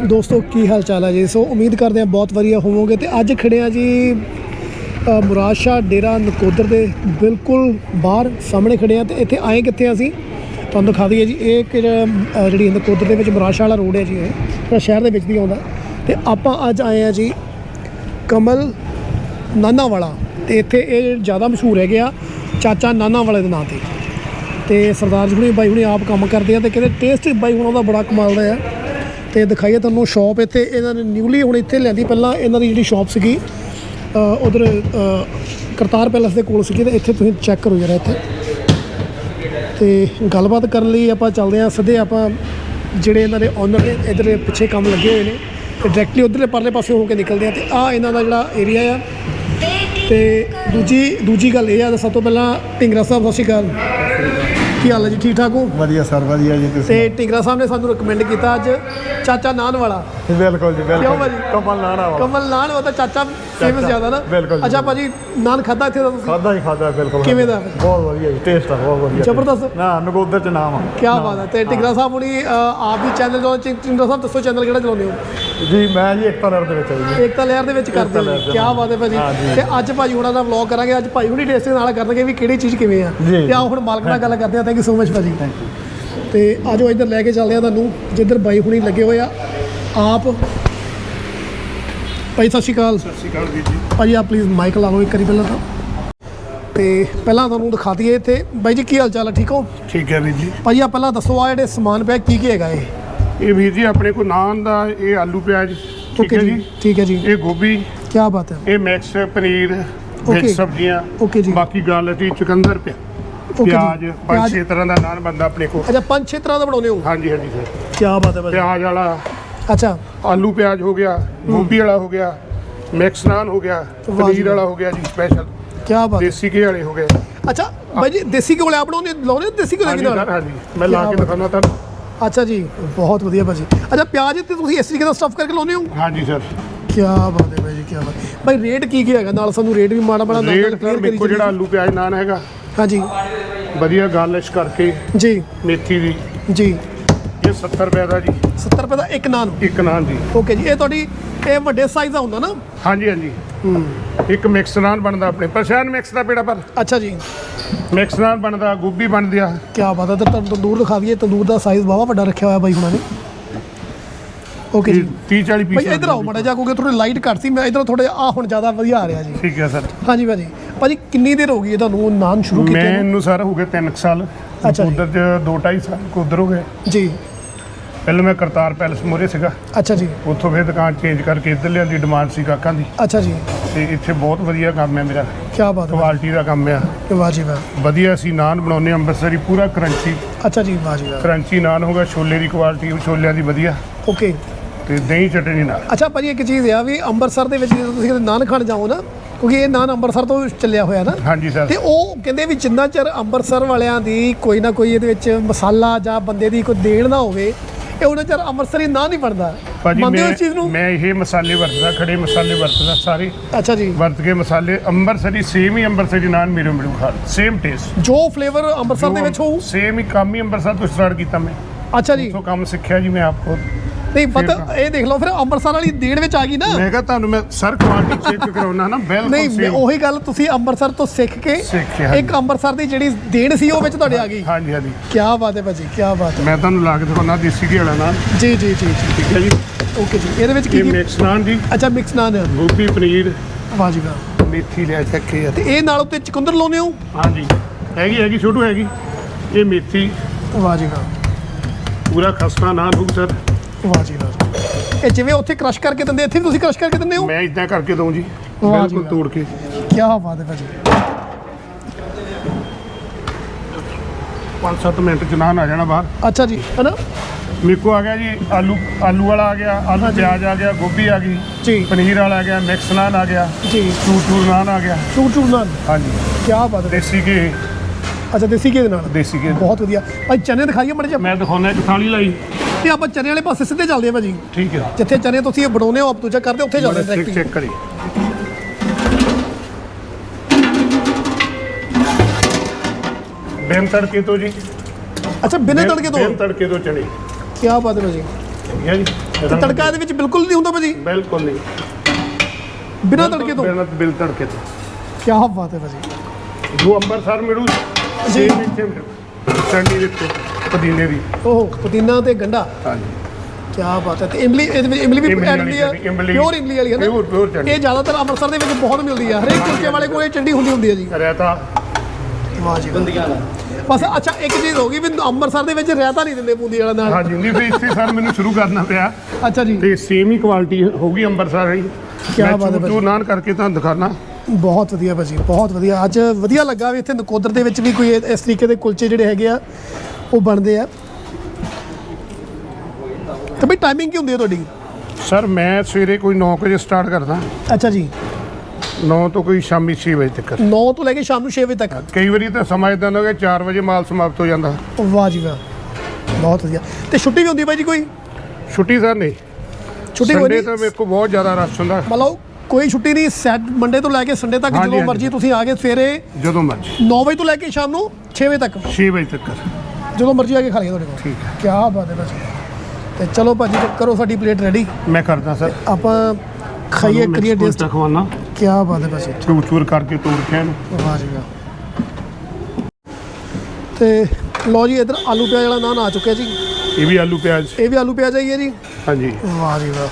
ਦੋਸਤੋ ਕੀ ਹਾਲ ਚਾਲ ਹੈ ਜੀ? ਸੋ ਉਮੀਦ ਕਰਦੇ ਹਾਂ ਬਹੁਤ ਵਧੀਆ ਹੋਵੋਗੇ ਤੇ ਅੱਜ ਖੜੇ ਆ ਜੀ ਅ, ਡੇਰਾ ਨਕੋਦਰ ਦੇ ਬਿਲਕੁਲ ਬਾਹਰ ਸਾਹਮਣੇ ਖੜੇ ਆ ਤੇ ਇੱਥੇ ਆਏ ਕਿੱਥੇ ਅਸੀਂ? ਤੁਹਾਨੂੰ ਦਿਖਾ ਦਈਏ ਜੀ ਇਹ ਕਿ ਜਿਹੜਾ, ਜਿਹੜੀ ਨਕੋਦਰ ਦੇ ਵਿੱਚ ਮੁਰਾਦ ਵਾਲਾ ਰੋਡ ਹੈ ਜੀ ਇਹ ਜਿਹੜਾ ਸ਼ਹਿਰ ਦੇ ਵਿੱਚ ਦੀ ਆਉਂਦਾ। ਤੇ ਆਪਾਂ ਅੱਜ ਆਏ ਆ ਜੀ ਕਮਲ ਨਾਨਾ ਵਾਲਾ ਤੇ ਇੱਥੇ ਇਹ ਜ਼ਿਆਦਾ ਮਸ਼ਹੂਰ ਹੈਗੇ ਆ ਚਾਚਾ ਨਾਨਾ ਵਾਲੇ ਦੇ ਨਾਂ ਤੇ। ਤੇ ਸਰਦਾਰ ਜੀ ਹੁਣੀ ਬਾਈ ਹੁਣੀ ਆਪ ਕੰਮ ਕਰਦੇ ਆ ਤੇ ਕਹਿੰਦੇ ਟੇਸਟ ਬਾਈ ਹੁਣਾਂ ਦਾ ਬੜਾ ਕਮਾਲ ਦਾ ਆ। ਤੇ ਦਿਖਾਈਏ ਤੁਹਾਨੂੰ ਸ਼ਾਪ ਇੱਥੇ, ਇਹਨਾਂ ਨੇ ਨਿਊਲੀ ਹੁਣ ਇੱਥੇ ਲੈਂਦੀ ਪਹਿਲਾਂ ਇਹਨਾਂ ਦੀ ਜਿਹੜੀ ਸ਼ਾਪ ਸੀਗੀ ਉਧਰ ਕਰਤਾਰ ਪੈਲਸ ਦੇ ਕੋਲ ਸੀਗੀ ਤੇ ਇੱਥੇ ਤੁਸੀਂ ਚੈੱਕ ਕਰੋ ਜਰਾ ਇੱਥੇ। ਤੇ ਗੱਲਬਾਤ ਕਰਨ ਲਈ ਆਪਾਂ ਚੱਲਦੇ ਹਾਂ, ਸਿੱਧੇ ਆਪਾਂ ਜਿਹੜੇ ਇਹਨਾਂ ਦੇ ਓਨਰ ਨੇ ਇਧਰ ਪਿੱਛੇ ਕੰਮ ਲੱਗੇ ਹੋਏ ਨੇ, ਤੇ ਡਾਇਰੈਕਟਲੀ ਉਧਰਲੇ ਪਰਲੇ ਪਾਸੇ ਹੋ ਕੇ ਨਿਕਲਦੇ ਆ ਤੇ ਆ ਇਹਨਾਂ ਦਾ ਜਿਹੜਾ ਏਰੀਆ ਆ, ਤੇ ਦੂਜੀ ਦੂਜੀ ਗੱਲ ਇਹ ਆ ਤਾਂ ਸਭ ਤੋਂ ਪਹਿਲਾਂ ਢਿੰਗਰਾ ਸਾਹਿਬ, ਸਤਿ ਸ਼੍ਰੀ ਅਕਾਲ। ਕੀ ਹਾਲ ਹੈ ਜੀ? ਠੀਕ ਠਾਕ ਹੋ? ਵਧੀਆ ਸਰ ਵਧੀਆ ਜੀ ਤੁਸੀਂ ਤੇ ਢਿੰਗਰਾ ਸਾਹਿਬ ਨੇ ਸਾਨੂੰ ਰეკਮੈਂਡ ਕੀਤਾ ਅੱਜ ਚਾਚਾ ਨਾਨ ਵਾਲਾ ਬਿਲਕੁਲ ਜੀ ਕਿਉਂ ਬਿਲਕੁਲ ਭਾਜੀ? ਕਮਲ ਨਾਣਾ ਵਾ ਕਮਲ ਨਾਨ ਉਹ ਤਾਂ ਚਾਚਾ ਫੇਮਸ ਚਾਚਾ, ਜ਼ਿਆਦਾ ਨਾ। ਬਿਲਕੁਲ ਜੀ, ਅੱਛਾ। ਭਾਜੀ ਨਾਨ ਖਾਦਾ ਇੱਥੇ ਦਾ ਤੁਸੀਂ? ਖਾਦਾ ਹੀ ਖਾਦਾ ਬਿਲਕੁਲ ਕਿਵੇਂ ਦਾ? ਬਹੁਤ ਵਧੀਆ ਜੀ ਟੇਸਟ ਆ ਬਹੁਤ ਵਧੀਆ। ਜ਼ਬਰਦਸਤ। ਨਾ ਨਗੋਦਰ ਚ ਨਾਮ ਆ। ਕੀ ਬਾਤ ਹੈ। ਤੇ ਢਿੰਗਰਾ ਸਾਹਿਬ ਹੁਣੀ ਅ, ਆਪ ਵੀ ਚੈਨਲ ਜੋ ਢਿੰਗਰਾ ਸਾਹਿਬ ਦੱਸੋ ਚੈਨਲ ਕਿਹੜਾ ਚਲਾਉਂਦੇ ਹੋ? ਜੀ ਮੈਂ ਜੀ ਇੱਕ ਤਰ੍ਹਾਂ ਦੇ ਵਿੱਚ ਆ ਜੀ। ਏਕਤਾ ਲਹਿਰ ਦੇ ਵਿੱਚ ਕਰਦੇ ਲਹਿਰ ਹੋ ਦੇ ਕੀ ਬਾਤ ਹੈ ਭਾਜੀ। ਜੀ। ਤੇ ਅੱਜ ਭਾਜੀ ਹੁਣਾਂ ਦਾ ਵਲੌਗ ਕਰਾਂਗੇ। ਅੱਜ ਭਾਈ ਹੁਣੀ ਟੇਸਟਿੰਗ ਨਾਲ ਕਰਨਗੇ ਵੀ ਕਿਹੜੀ ਚੀਜ਼ ਕਿਵੇਂ ਆ। ਜੀ। ਤੇ ਆਓ ਹੁਣ ਮਾਲਕ ਨਾਲ ਗੱਲ ਕਰਦੇ ਆ ਥੈਂਕ ਯੂ ਸੋ ਮਚ ਭਾਜੀ ਤੇ ਆਜੋ ਇੱਧਰ ਲੈ ਕੇ ਚੱਲਦੇ ਆ ਤੁਹਾਨੂੰ ਜਿੱਧਰ ਬਾਈ ਹੁਣੀ ਲੱਗੇ ਹੋਏ ਆ। ਆਪ ਭਾਈ ਸਤਿ ਸ਼੍ਰੀ ਅਕਾਲ। ਸਤਿ ਸ਼੍ਰੀ ਅਕਾਲ ਜੀ। ਭਾਜੀ ਆ ਪਲੀਜ਼ ਮਾਈਕ ਲਾ ਲਓ ਇੱਕ ਵਾਰੀ ਪਹਿਲਾਂ ਤਾਂ। ਤੇ ਪਹਿਲਾਂ ਤੁਹਾਨੂੰ ਦਿਖਾ ਦਈਏ ਇੱਥੇ। ਬਾਈ ਜੀ ਕੀ ਹਾਲ ਚਾਲ ਹੈ ਠੀਕ ਹੋ? ਠੀਕ ਹੈ ਵੀਰ ਜੀ। ਭਾਜੀ ਆ ਪਹਿਲਾਂ ਦੱਸੋ ਆ ਜਿਹੜੇ ਸਮਾਨ ਪਿਆ ਕੀ ਕੀ ਹੈਗਾ ਇਹ? ਇਹ ਵੀਰ ਜੀ ਆਪਣੇ ਕੋਲ ਨਾਨ ਦਾ ਇਹ ਆਲੂ ਪਿਆਜ਼ ਠੀਕ ਓਕੇ ਹੈ ਜੀ ਜੀ। ਠੀਕ ਹੈ ਜੀ। ਇਹ ਗੋਭੀ ਕੀ ਬਾਤ ਹੈ। ਇਹ ਮਿਕਸ ਪਨੀਰ ਸਬਜ਼ੀਆਂ ਓਕੇ ਜੀ। ਬਾਕੀ ਗੱਲ ਹੈ ਚੁਕੰਦਰ ਪਿਆ। ਜੀ। ਪਿਆਜ਼ ਪੰਜ ਛੇ ਤਰ੍ਹਾਂ ਦਾ ਨਾਨ ਬੰਦਾ ਆਪਣੇ ਕੋਲ। ਅੱਛਾ ਪੰਜ ਛੇ ਤਰ੍ਹਾਂ ਦਾ ਬਣਾਉਂਦੇ ਹੋ? ਹਾਂਜੀ ਹਾਂਜੀ ਸਰ। ਕੀ ਬਾਤ ਹੈ ਭਾਜੀ। ਪਿਆਜ਼ ਵਾਲਾ ਅੱਛਾ। ਆਲੂ ਪਿਆਜ਼ ਹੋ ਗਿਆ ਗੋਭੀ ਵਾਲਾ ਹੋ ਗਿਆ ਮਿਕਸ ਨਾਨ ਹੋ ਗਿਆ ਪਨੀਰ ਵਾਲਾ ਹੋ ਗਿਆ ਜੀ ਸਪੈਸ਼ਲ ਕੀ ਬਾਤ ਹੈ। ਦੇਸੀ ਘੀ ਵਾਲੇ ਹੋ ਗਏ। ਅੱਛਾ ਬਾਈ ਜੀ ਦੇਸੀ ਘਿਓ ਵਾਲੇ ਆਪ ਬਣਾਉਂਦੇ ਲਾਉਂਦੇ ਦੇਸੀ ਹਾਂਜੀ ਦੇ ਨਾਲ ਹਾਂਜੀ। ਮੈਂ ਲਾ ਕੇ ਦਿਖਾਉਣਾ ਤੁਹਾਨੂੰ। ਅੱਛਾ ਜੀ ਬਹੁਤ ਵਧੀਆ ਭਾਜੀ। ਅੱਛਾ ਪਿਆਜ਼ ਤੇ ਤੁਸੀਂ ਇਸ ਤਰੀਕੇ ਦਾ ਸਟਫ ਕਰਕੇ ਲਾਉਂਦੇ ਹੋ? ਹਾਂਜੀ ਸਰ। ਕੀ ਬਾਤ ਹੈ ਭਾਈ ਜੀ ਕੀ ਬਾਤ। ਭਾਈ ਰੇਟ ਕੀ ਕੀ ਹੈਗਾ? ਨਾਲ ਸਾਨੂੰ ਰੇਟ ਵੀ ਮਾੜਾ ਮਾੜਾ ਨਾਲ ਰੇਟ ਨਾਲ ਸਰ clear ਮੇਰੇ ਕੋਲ ਕਰੀ ਜਿਹੜਾ ਆਲੂ ਪਿਆਜ਼ ਨਾਨ ਹੈਗਾ ਹਾਂਜੀ। ਵਧੀਆ ਗਾਰਲਿਸ਼ ਕਰਕੇ। ਜੀ। ਮੇਥੀ ਦੀ। ਜੀ। ਇਹ 70 ਰੁਪਏ ਦਾ ਜੀ। 70 ਰੁਪਏ ਦਾ ਇੱਕ ਨਾਨ। ਇੱਕ ਨਾਨ ਜੀ। ਓਕੇ ਜੀ ਇਹ ਤੁਹਾਡੀ ਇਹ ਵੱਡੇ ਸਾਈਜ਼ ਦਾ ਹੁੰਦਾ ਨਾ? ਹਾਂਜੀ ਹਾਂਜੀ। ਇੱਕ ਮਿਕਸ ਨਾਨ ਬਣਦਾ ਆਪਣੇ। ਪਰਸ਼ਾਨ ਮਿਕਸ ਦਾ ਪੇੜਾ ਪਰ। ਅੱਛਾ ਜੀ। ਮਿਕਸ ਨਾਨ ਬਣਦਾ ਗੋਭੀ ਬਣਦੀ ਆ। ਕੀ ਬਾਤ ਹੈ ਤੇ ਤੁਹਾਨੂੰ ਤੰਦੂਰ ਦਿਖਾ ਦਈਏ। ਤੰਦੂਰ ਦਾ ਸਾਈਜ਼ ਵਾਵਾ ਵੱਡਾ ਰੱਖਿਆ ਹੋਇਆ ਬਾਈ ਹੁਣਾਂ ਨੇ। ਓਕੇ ਜੀ। 30 40 ਪੀਸ ਭਾਈ ਇਧਰ ਆਓ ਮਾੜਾ ਜਿਹਾ ਕਿਉਂਕਿ ਥੋੜੀ ਲਾਈਟ ਘੱਟ ਸੀ। ਮੈਂ ਇਧਰ ਥੋੜੇ ਆ ਹੁਣ ਜ਼ਿਆਦਾ ਵਧੀਆ ਆ ਰਿਹਾ ਜੀ। ਠੀਕ ਹੈ ਸਰ। ਹਾਂਜੀ ਭਾਜੀ। ਭਾਜੀ ਕਿੰਨੀ ਦੇਰ ਹੋ ਗਈ ਤੁਹਾਨੂੰ ਨਾਨ ਸ਼ੁਰੂ ਕੀਤੇ ਨੂੰ? ਮੈਨੂੰ ਸਰ ਹੋ ਗਏ 3 ਸਾਲ। ਅੱਛਾ ਜੀ। ਉਧਰ ਚ 2 2.5 ਸਾਲ ਉਧਰ ਹੋ ਗਏ। ਜੀ। ਪਹਿਲਾਂ ਮੈਂ ਕਰਤਾਰ ਪੈਲਸ ਮੋਰੇ ਸੀਗਾ। ਅੱਛਾ ਜੀ। ਉੱਥੋਂ ਫਿਰ ਦੁਕਾਨ ਚੇਂਜ ਕਰਕੇ ਇੱਧਰ ਲਿਆਂਦੀ ਡਿਮਾਂਡ ਸੀ ਕਾਕਾਂ ਦੀ। ਅੱਛਾ ਜੀ। ਤੇ ਇੱਥੇ ਬਹੁਤ ਵਧੀਆ ਕੰਮ ਹੈ ਮੇਰਾ। ਕੀ ਬਾਤ ਹੈ ਕੁਆਲਿਟੀ ਦਾ ਕੰਮ ਆ। ਕਿ ਵਾਹ ਜੀ ਵਾਹ। ਵਧੀਆ ਅਸੀਂ ਨਾਨ ਬਣਾਉਂਦੇ ਹਾਂ ਅੰਮ੍ਰਿਤਸਰੀ ਪੂਰਾ ਕਰੰਚੀ ਅੱਛਾ ਜੀ ਵਾਹ ਜੀ ਵਾਹ। ਕਰੰਚੀ ਨਾਨ ਹੋਗਾ ਛੋਲੇ ਦੀ ਕੁਆਲਿਟੀ ਛੋਲਿਆਂ ਦੀ ਵਧੀਆ। ਓਕੇ ਤੇ ਦਹੀਂ ਚਟਣੀ ਨਾਲ। ਅੱਛਾ ਭਾਜੀ ਇੱਕ ਚੀਜ਼ ਆ ਵੀ ਅੰਮ੍ਰਿਤਸਰ ਦੇ ਵਿੱਚ ਜਦੋਂ ਤੁਸੀਂ ਕਿਤੇ ਨਾਨ ਖਾਣ ਜਾਓ ਨਾ ਕਿਉਂਕਿ ਇਹ ਨਾਨ ਅੰਮ੍ਰਿਤਸਰ ਤੋਂ ਚੱਲਿਆ ਹੋਇਆ ਨਾ ਹਾਂਜੀ ਸਰ। ਤੇ ਉਹ ਕਹਿੰਦੇ ਵੀ ਜਿੰਨਾ ਚਿਰ ਅੰਮ੍ਰਿਤਸਰ ਵਾਲਿਆਂ ਦੀ ਕੋਈ ਨਾ ਕੋਈ ਇਹਦੇ ਵਿੱਚ ਮਸਾਲਾ ਜਾਂ ਬੰਦੇ ਦੀ ਕੋਈ ਦੇਣ ਨਾ ਹੋਵੇ ਇਹ ਉਹਨਾਂ ਚਿਰ ਅੰਮ੍ਰਿਤਸਰੀ ਨਾਨ ਨਹੀਂ ਬਣਦਾ। ਭਾਜੀ ਮੰਨਦੇ ਹੋ ਇਸ ਚੀਜ਼ ਨੂੰ? ਮੈਂ ਇਹ ਮਸਾਲੇ ਵਰਤਦਾ ਖੜੇ ਮਸਾਲੇ ਵਰਤਦਾ ਸਾਰੇ ਅੱਛਾ ਜੀ। ਵਰਤ ਕੇ ਮਸਾਲੇ ਅੰਮ੍ਰਿਤਸਰੀ ਸੇਮ ਹੀ ਅੰਮ੍ਰਿਤਸਰੀ ਨਾਨ ਮੇਰੇ ਮਿਲੂ ਖਾ ਸੇਮ ਟੇਸਟ ਜੋ ਫਲੇਵਰ ਅੰਮ੍ਰਿਤਸਰ ਦੇ ਵਿੱਚ ਹੋਊ? ਸੇਮ ਹੀ ਕੰਮ ਹੀ ਅੰਮ੍ਰਿਤਸਰ ਤੋਂ ਸਟਾਰਟ ਕੀਤਾ ਮੈਂ। ਅੱਛਾ ਜੀ। ਤੋਂ ਕੰਮ ਸਿੱਖਿਆ ਜੀ ਮੈਂ ਆਪ ਖੁਦ। ਨਹੀਂ ਪਤਾ ਇਹ ਦੇਖ ਲਓ ਫਿਰ ਅੰਮ੍ਰਿਤਸਰ ਵਾਲੀ ਦੇਣ ਵਿੱਚ ਆ ਗਈ ਨਾ। ਮੈਂ ਕਿਹਾ ਤੁਹਾਨੂੰ ਮੈਂ ਸਰ ਕੁਆਲਿਟੀ ਚੈੱਕ ਕਰਾਉਣਾ ਨਾ ਬਿਲਕੁਲ ਨਹੀਂ same। ਉਹੀ ਗੱਲ ਤੁਸੀਂ ਅੰਮ੍ਰਿਤਸਰ ਤੋਂ ਸਿੱਖ ਕੇ ਸਿੱਖ ਕੇ, ਹਾਂਜੀ। ਇੱਕ ਅੰਮ੍ਰਿਤਸਰ ਦੀ ਜਿਹੜੀ ਦੇਣ ਸੀ ਉਹ ਵਿੱਚ ਤੁਹਾਡੇ ਆ ਗਈ। ਹਾਂਜੀ ਹਾਂਜੀ। ਕੀ ਬਾਤ ਹੈ ਭਾਜੀ ਕੀ ਬਾਤ ਹੈ। ਮੈਂ ਤੁਹਾਨੂੰ ਲਾ ਕੇ ਦਿਖਾਉਣਾ ਦੇਸੀ ਘੀ ਵਾਲਾ ਨਾਨ ਜੀ ਜੀ ਜੀ ਜੀ। ਠੀਕ ਹੈ ਜੀ। ਓਕੇ ਜੀ ਇਹਦੇ ਵਿੱਚ ਕੀ ਇਹ ਕੀ ਮਿਕਸ ਨਾਨ ਜੀ। ਅੱਛਾ ਮਿਕਸ ਨਾਨ ਹੈ ਗੋਭੀ ਪਨੀਰ। ਵਾਹ ਜੀ ਵਾਹ। ਮੇਥੀ ਲਿਆ ਚੱਕੇ ਆ। ਤੇ ਇਹ ਨਾਲ ਉੱਤੇ ਚੁਕੰਦਰ ਲਾਉਂਦੇ ਹੋ? ਹਾਂਜੀ। ਹੈਗੀ ਹੈਗੀ ਛੋਟੂ ਹੈਗੀ। ਇਹ ਮੇਥੀ। ਵਾਹ ਜੀ ਵਾਹ। ਪੂਰਾ ਖਸਤਾ ਨਾਨ ਸਰ ਵਾਹ ਜੀ ਵਾਹ ਇਹ ਜਿਵੇਂ ਉੱਥੇ ਕ੍ਰਸ਼ ਕਰਕੇ ਦਿੰਦੇ ਇੱਥੇ ਵੀ ਤੁਸੀਂ ਕ੍ਰਸ਼ ਕਰਕੇ ਦਿੰਦੇ ਹੋ? ਮੈਂ ਇਦਾਂ ਕਰਕੇ ਦਊਂ ਜੀ ਵਾਹ ਜੀ ਬਿਲਕੁਲ ਵਾਹ। ਤੋੜ ਕੇ। ਕੀ ਬਾਤ ਹੈ ਭਾਜੀ। 5-7 ਮਿੰਟ ਚ ਨਾਨ ਆ ਜਾਣਾ ਬਾਹਰ। ਅੱਛਾ ਜੀ ਹੈ ਨਾ ਮੇਰੇ ਕੋ ਆ ਗਿਆ ਜੀ ਆਲੂ ਆਲੂ ਵਾਲਾ ਆ ਗਿਆ ਆਲੂ ਪਿਆਜ਼ ਆ ਗਿਆ ਗੋਭੀ ਆ ਗਈ ਜੀ। ਪਨੀਰ ਵਾਲਾ ਆ ਗਿਆ ਮਿਕਸ ਨਾਨ ਆ ਗਿਆ ਜੀ। ਟੂ ਟੂ ਨਾਨ ਆ ਗਿਆ। Two two naan? ਹਾਂਜੀ। ਕੀ ਬਾਤ ਹੈ। ਦੇਸੀ ਘੀ। ਅੱਛਾ ਦੇਸੀ ਘੀ ਦੇ ਨਾਲ? ਦੇਸੀ ਘੀ। ਬਹੁਤ ਵਧੀਆ। ਭਾਈ ਚਨੇ ਦਿਖਾਈਏ ਮੜੇ ਜਿਹਾ। ਮੈਂ ਦਿਖਾਉਣਾ ਇੱਕ ਥਾਲੀ ਲਾਈ। ਤੇ ਆਪਾਂ ਚਨੇ ਵਾਲੇ ਪਾਸੇ ਸਿੱਧੇ ਚੱਲਦੇ ਆ ਭਾਜੀ। ਠੀਕ ਹੈ। ਜਿੱਥੇ ਚਨੇ ਤੁਸੀਂ ਬਣਾਉਨੇ ਹੋ ਆਪ ਦੂਜਾ ਕਰਦੇ ਉੱਥੇ ਚੱਲਦੇ ਡਾਇਰੈਕਟ ਚੈੱਕ ਕਰੀ ਬਿਨ ਤੜਕੇ ਤੋਂ ਜੀ। ਅੱਛਾ ਬਿਨੇ ਤੜਕੇ ਬਿਨ ਤੋਂ ਤੜਕੇ ਤੋਂ ਚਣੇ ਕੀ ਬਾਤ ਹੈ ਭਾਜੀ। ਠੀਕ ਹੈ ਜੀ ਤੜਕਾ ਇਹਦੇ ਵਿੱਚ ਬਿਲਕੁਲ ਨਹੀਂ ਹੁੰਦਾ ਭਾਜੀ? ਬਿਲਕੁਲ ਨਹੀਂ। ਬਿਨਾਂ ਤੜਕੇ ਤੋਂ? ਬਿਨਾਂ ਬਿਲ ਤੜਕੇ ਤੋਂ। ਕੀ ਬਾਤ ਹੈ ਭਾਜੀ। ਜੋ ਅੰਮ੍ਰਿਤਸਰ ਮਿਲੂ ਸੇਮ ਇੱਥੇ ਮਿਲੂ। ਚੰਡੀ ਦੇ ਉੱਤੇ ਪੁਦੀਨੇ ਦੀ। ਉਹ ਪੁਦੀਨਾ ਤੇ ਗੰਡਾ? ਹਾਂਜੀ। ਕੀ ਬਾਤ ਹੈ। ਤੇ ਇਮਲੀ ਇਹਦੇ ਵਿੱਚ ਇਮਲੀ ਵੀ ਐਡ ਹੁੰਦੀ ਹੈ ਚਟਨੀ, ਇਮਲੀ। ਪਿਓਰ ਇਮਲੀ ਵਾਲੀ ਹੈ ਨਾ? Pure- pure ਚਟਨੀ। ਇਹ ਜ਼ਿਆਦਾਤਰ ਅੰਮ੍ਰਿਤਸਰ ਦੇ ਵਿੱਚ ਬਹੁਤ ਮਿਲਦੀ ਹੈ ਹਰੇਕ ਕੁਲਚੇ ਵਾਲੇ ਕੋਲ ਇਹ ਚੰਡੀ ਹੁੰਦੀ ਹੁੰਦੀ ਹੈ ਜੀ। ਰਾਇਤਾ ਵਾਹ ਜੀ ਬੰਦੀਆਂ ਬਸ ਅੱਛਾ ਇੱਕ ਚੀਜ਼ ਹੋ ਗਈ ਵੀ ਅੰਮ੍ਰਿਤਸਰ ਦੇ ਵਿੱਚ ਰਹਿਤਾ ਨਹੀਂ ਦਿੰਦੇ ਬੂੰਦੀ ਵਾਲਾ ਨਾਲ। ਹਾਂਜੀ ਨਹੀਂ ਫਿਰ ਇੱਥੇ ਸਰ ਮੈਨੂੰ ਸ਼ੁਰੂ ਕਰਨਾ ਪਿਆ। ਅੱਛਾ ਜੀ। ਤੇ ਸੇਮ ਹੀ ਕੁਆਲਿਟੀ ਹੋਊਗੀ ਅੰਮ੍ਰਿਤਸਰ ਵਾਲੀ। ਕਿਆ ਬਾਤ ਹੈ ਚੂਰ ਨਾਨ ਕਰਕੇ ਤੁਹਾਨੂੰ ਦਿਖਾਣਾ ਬਹੁਤ ਵਧੀਆ ਭਾਜੀ ਬਹੁਤ ਵਧੀਆ। ਅੱਜ ਵਧੀਆ ਲੱਗਾ ਵੀ ਇੱਥੇ ਨਕੋਦਰ ਦੇ ਵਿੱਚ ਵੀ ਕੋਈ ਇਸ ਤਰੀਕੇ ਦੇ ਕੁਲਚੇ ਜਿਹੜੇ ਹੈਗੇ ਆ ਉਹ ਬਣਦੇ ਆ। ਤੇ ਬਈ ਟਾਈਮਿੰਗ ਕੀ ਹੁੰਦੀ ਹੈ ਤੁਹਾਡੀ? ਸਰ ਮੈਂ ਸਵੇਰੇ ਕੋਈ 9 ਵਜੇ ਸਟਾਰਟ ਕਰਦਾ। ਅੱਛਾ ਜੀ। 9 ਤੋਂ ਕੋਈ ਸ਼ਾਮੀ 6 ਵਜੇ ਤੱਕ। 9 ਤੋਂ ਲੈ ਕੇ ਸ਼ਾਮ ਨੂੰ 6 ਵਜੇ ਤੱਕ? ਕਈ ਵਾਰੀ ਤਾਂ ਸਮਾਂ ਇਦਾਂ ਦਾ ਹੋ ਗਿਆ 4 ਵਜੇ ਮਾਲ ਸਮਾਪਤ ਹੋ ਜਾਂਦਾ। ਵਾਹ ਜੀ ਵਾਹ। ਬਹੁਤ ਵਧੀਆ। ਤੇ ਛੁੱਟੀ ਵੀ ਹੁੰਦੀ ਹੈ ਭਾਈ ਜੀ ਕੋਈ? ਛੁੱਟੀ ਸਰ ਨਹੀਂ। ਛੁੱਟੀ ਹੋਈ ਸੰਡੇ ਤਾਂ ਮੇਰੇ ਕੋਲ ਬਹੁਤ ਜ਼ਿਆਦਾ ਰਸ਼ ਹੁੰਦਾ। ਮਤਲਬ ਕੋਈ ਛੁੱਟੀ ਨਹੀਂ ਸੈਟ ਮੰਡੇ ਤੋਂ ਲੈ ਕੇ ਸੰਡੇ ਤੱਕ ਹਾਂਜੀ, ਜਦੋਂ ਹਾਂਜੀ। ਮਰਜ਼ੀ ਤੁਸੀਂ ਆ ਕੇ ਸਵੇਰੇ ਜਦੋਂ ਮਰਜ਼ੀ। 9 ਵਜੇ ਤੋਂ ਲੈ ਕੇ ਸ਼ਾਮ ਨੂੰ 6 ਵਜੇ ਤੱਕ। 6 ਵਜੇ ਤੱਕ। ਜਦੋਂ ਮਰਜ਼ੀ ਆ ਕੇ ਖਾ ਲਈਏ ਤੁਹਾਡੇ ਕੋਲ। ਠੀਕ ਹੈ। ਕੀ ਬਾਤ ਹੈ ਭਾਜੀ ਤੇ ਚਲੋ ਭਾਜੀ ਤੇ ਕਰੋ ਸਾਡੀ ਪਲੇਟ ਰੈਡੀ ਮੈਂ ਕਰਦਾ ਸਰ। ਆਪਾਂ ਖਾਈਏ ਕਰੀਏ ਟੇਸਟ ਖਵਾਨਾ। ਕੀ ਬਾਤ ਹੈ ਭਾਜੀ ਚੂਰ ਚੂਰ ਕਰਕੇ ਤੋੜ ਕੇ ਇਹਨੂੰ। ਵਾਹ ਜੀ ਵਾਹ। ਤੇ ਲਓ ਜੀ ਇਧਰ ਆਲੂ ਪਿਆਜ਼ ਵਾਲਾ ਨਾਨ ਆ ਚੁੱਕਿਆ ਜੀ। ਇਹ ਵੀ ਆਲੂ ਪਿਆਜ਼। ਇਹ ਵੀ ਆਲੂ ਪਿਆਜ਼ ਆਈ ਹੈ ਜੀ। ਹਾਂਜੀ। ਵਾਹ ਜੀ ਵਾਹ।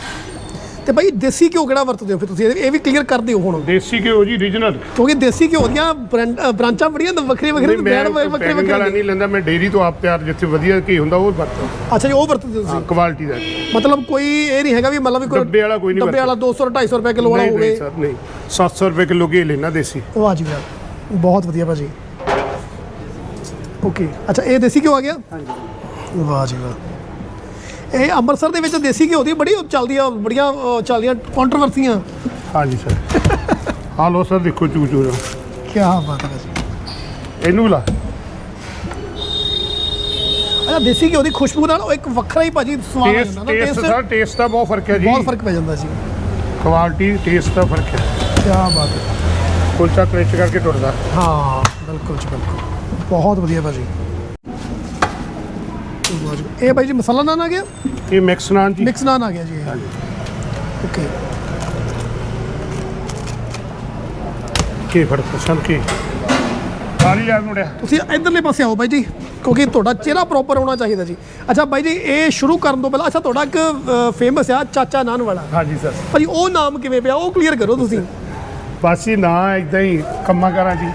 ਤੇ ਭਾਈ ਦੇਸੀ ਘਿਓ ਕਿਹੜਾ ਵਰਤਦੇ ਹੋ? ਫਿਰ ਤੁਸੀਂ ਇਹ ਵੀ ਕਲੀਅਰ ਕਰ ਦਿਓ ਹੁਣ। ਦੇਸੀ ਘਿਓ ਜੀ ਰੀਜਨਲ ਕਿਉਂਕਿ ਦੇਸੀ ਘਿਓ ਦੀਆਂ ਬ੍ਰਾਂਚਾਂ ਬੜੀਆਂ ਨੇ ਵੱਖਰੇ ਵੱਖਰੇ ਬ੍ਰਾਂਡ ਵੱਖਰੇ ਵੱਖਰੇ ਨਹੀਂ ਲੈਂਦਾ ਮੈਂ ਡੇਰੀ ਤੋਂ ਆਪ ਤਿਆਰ ਜਿੱਥੇ ਵਧੀਆ ਘੀ ਹੁੰਦਾ ਉਹ ਵਰਤਦਾ। ਅੱਛਾ ਜੀ ਉਹ ਵਰਤਦੇ ਹੋ ਤੁਸੀਂ? ਕੁਆਲਿਟੀ ਦਾ। ਮਤਲਬ ਕੋਈ ਇਹ ਨਹੀਂ ਹੈਗਾ ਵੀ ਮਤਲਬ ਵੀ ਕੋਈ ਡੱਬੇ ਵਾਲਾ ਕੋਈ ਨਹੀਂ ਡੱਬੇ ਵਾਲਾ 200 250 ਰੁਪਏ ਕਿਲੋ ਵਾਲਾ ਨਹੀਂ ਨਹੀਂ ਹੋਵੇ ਸਰ ਨਹੀਂ। 700 ਰੁਪਏ ਕਿਲੋ ਘੀ ਲੈਣਾ ਦੇਸੀ। ਵਾਹ ਜੀ ਵਾਹ। ਬਹੁਤ ਵਧੀਆ ਭਾਜੀ। ਓਕੇ। ਅੱਛਾ ਇਹ ਦੇਸੀ ਘਿਓ ਆ ਗਿਆ? ਹਾਂਜੀ। ਵਾਹ ਜੀ ਵਾਹ। ਇਹ ਅੰਮ੍ਰਿਤਸਰ ਦੇ ਵਿੱਚ ਦੇਸੀ ਘਿਓ ਦੀ ਬੜੀ ਚੱਲਦੀ ਆ ਬੜੀਆਂ ਚੱਲਦੀਆਂ ਕੰਟਰੋਵਰਸੀਆਂ ਹਾਂਜੀ ਸਰ। ਆ ਲੋ ਸਰ ਦੇਖੋ ਚੂ ਚੂ ਕੀ ਬਾਤ ਹੈ ਇਹਨੂੰ ਲਾ। ਅੱਛਾ ਦੇਸੀ ਘਿਓ ਦੀ ਖੁਸ਼ਬੂ ਨਾਲ ਉਹ ਇੱਕ ਵੱਖਰਾ ਹੀ ਭਾਜੀ ਸਵਾਦ ਆ ਟੇਸਟ ਜਾਂਦਾ ਨਾ ਟੇਸਟ ਟੇਸਟ ਸਰ ਟੇਸਟ ਦਾ ਬਹੁਤ ਫ਼ਰਕ ਹੈ ਜੀ। ਬਹੁਤ ਫ਼ਰਕ ਪੈ ਜਾਂਦਾ ਜੀ ਕੁਆਲਿਟੀ ਟੇਸਟ ਦਾ ਫ਼ਰਕ ਹੈ। ਕੀ ਬਾਤ ਹੈ। ਕੁਲਚਾ ਕ੍ਰਿਸ਼ ਕਰਕੇ ਟੁੱਟਦਾ। ਹਾਂ ਬਿਲਕੁਲ ਜੀ ਬਿਲਕੁਲ। ਬਹੁਤ ਵਧੀਆ ਭਾਜੀ। ਇਹ ਭਾਈ ਜੀ ਮਸਾਲਾ ਨਾਨ ਆ ਗਿਆ? ਇਹ ਮਿਕਸ ਨਾਨ ਜੀ। ਮਿਕਸ ਨਾਨ ਆ ਗਿਆ ਜੀ ਇਹ। ਹਾਂਜੀ। ਓਕੇ। ਕੀ ਫ਼ਰਕ ਪਸੰਦ ਕੀ? ਸਾਰੀ ਯਾਰ ਮੁੰਡਿਆ ਤੁਸੀਂ ਇਧਰਲੇ ਪਾਸੇ ਆਓ ਬਾਈ ਜੀ ਕਿਉਂਕਿ ਤੁਹਾਡਾ ਚਿਹਰਾ ਪ੍ਰੋਪਰ ਹੋਣਾ ਚਾਹੀਦਾ ਜੀ। ਅੱਛਾ ਬਾਈ ਜੀ ਇਹ ਸ਼ੁਰੂ ਕਰਨ ਤੋਂ ਪਹਿਲਾਂ ਅੱਛਾ ਤੁਹਾਡਾ ਇੱਕ ਫੇਮਸ ਆ ਚਾਚਾ ਨਾਨ ਵਾਲਾ। ਹਾਂਜੀ ਸਰ। ਭਾਜੀ ਉਹ ਨਾਮ ਕਿਵੇਂ ਪਿਆ? ਉਹ ਕਲੀਅਰ ਕਰੋ ਤੁਸੀਂ। ਬਸ ਨਾ ਇਦਾਂ ਹੀ ਕੰਮਾਂ ਕਾਰਾਂ ਹੀ